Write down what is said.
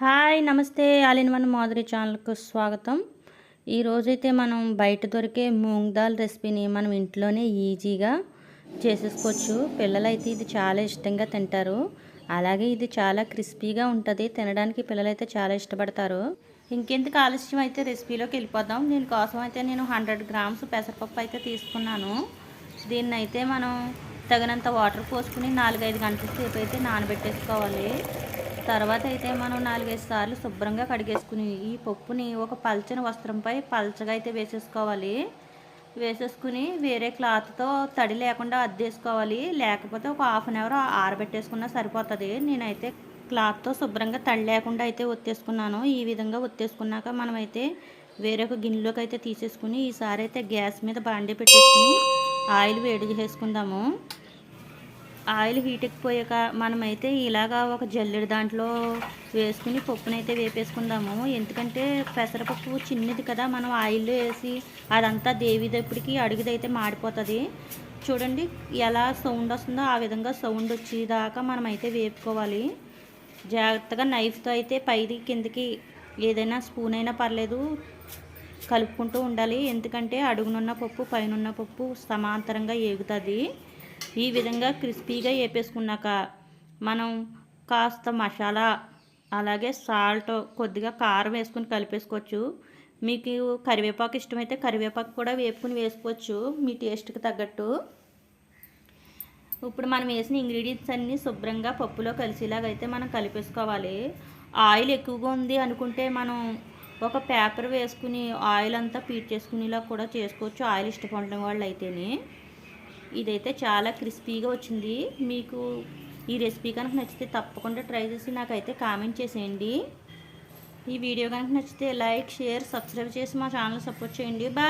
Hi నమస్తే. All in one Madhuri ఛానల్కు స్వాగతం. ఈరోజైతే మనం బయట దొరికే మూంగ్ దాల్ రెసిపీని మనం ఇంట్లోనే ఈజీగా చేసేసుకోవచ్చు. పిల్లలైతే ఇది చాలా ఇష్టంగా తింటారు. అలాగే ఇది చాలా క్రిస్పీగా ఉంటుంది. తినడానికి పిల్లలైతే చాలా ఇష్టపడతారు. ఇంకెందుకు ఆలస్యం అయితే రెసిపీలోకి వెళ్ళిపోదాం. దీనికోసం అయితే నేను హండ్రెడ్ గ్రామ్స్ పెసరపప్పు అయితే తీసుకున్నాను. దీన్ని అయితే మనం తగినంత వాటర్ పోసుకుని నాలుగైదు గంటల సేపు అయితే నానబెట్టేసుకోవాలి. తర్వాత అయితే మనం నాలుగైదు సార్లు శుభ్రంగా కడిగేసుకుని ఈ పప్పుని ఒక పల్చని వస్త్రంపై పల్చగా అయితే వేసేసుకోవాలి. వేసేసుకుని వేరే క్లాత్తో తడి లేకుండా అద్దేసుకోవాలి. లేకపోతే ఒక హాఫ్ అన్ అవర్ ఆరబెట్టేసుకున్నా సరిపోతుంది. నేనైతే క్లాత్తో శుభ్రంగా తడి లేకుండా అయితే ఒత్తేసుకున్నాను. ఈ విధంగా ఒత్తేసుకున్నాక మనమైతే వేరొక గిన్నెలోకి అయితే తీసేసుకుని ఈసారి అయితే గ్యాస్ మీద బాండి పెట్టేసుకుని ఆయిల్ వేడి చేసుకుందాము ఆయిల్ హీట్ ఎక్కిపోయాక మనమైతే ఇలాగా ఒక జల్లెడు దాంట్లో వేసుకుని పప్పునైతే వేపేసుకుందాము. ఎందుకంటే పెసరపప్పు చిన్నది కదా మనం ఆయిల్లో వేసి అదంతా దేవిదప్పటికి అడుగుదైతే మాడిపోతుంది. చూడండి ఎలా సౌండ్ వస్తుందో ఆ విధంగా సౌండ్ వచ్చేదాకా మనమైతే వేపుకోవాలి. జాగ్రత్తగా నైఫ్తో అయితే పైది కిందకి ఏదైనా స్పూన్ అయినా పర్లేదు కలుపుకుంటూ ఉండాలి. ఎందుకంటే అడుగునున్న పప్పు పైనున్న పప్పు సమాంతరంగా ఏగుతుంది. ఈ విధంగా క్రిస్పీగా వేపేసుకున్నాక మనం కాస్త మసాలా అలాగే సాల్ట్ కొద్దిగా కారం వేసుకుని కలిపేసుకోవచ్చు. మీకు కరివేపాకు ఇష్టమైతే కరివేపాకు కూడా వేపుకుని వేసుకోవచ్చు మీ టేస్ట్కి తగ్గట్టు. ఇప్పుడు మనం వేసిన ఇంగ్రీడియంట్స్ అన్నీ శుభ్రంగా పప్పులో కలిసేలాగా అయితే మనం కలిపేసుకోవాలి. ఆయిల్ ఎక్కువగా ఉంది అనుకుంటే మనం ఒక పేపర్ వేసుకుని ఆయిల్ అంతా పీట్ చేసుకునేలా కూడా చేసుకోవచ్చు ఆయిల్ ఇష్టపడిన వాళ్ళు అయితేనే ఇదైతే చాలా క్రిస్పీగా వచ్చింది. మీకు ఈ రెసిపీ కనుక నచ్చితే తప్పకుండా ట్రై చేసి నాకైతే కామెంట్ చేసేయండి. ఈ వీడియో కనుక నచ్చితే లైక్ షేర్ సబ్స్క్రైబ్ చేసి మా ఛానల్ సపోర్ట్ చేయండి. బాయ్!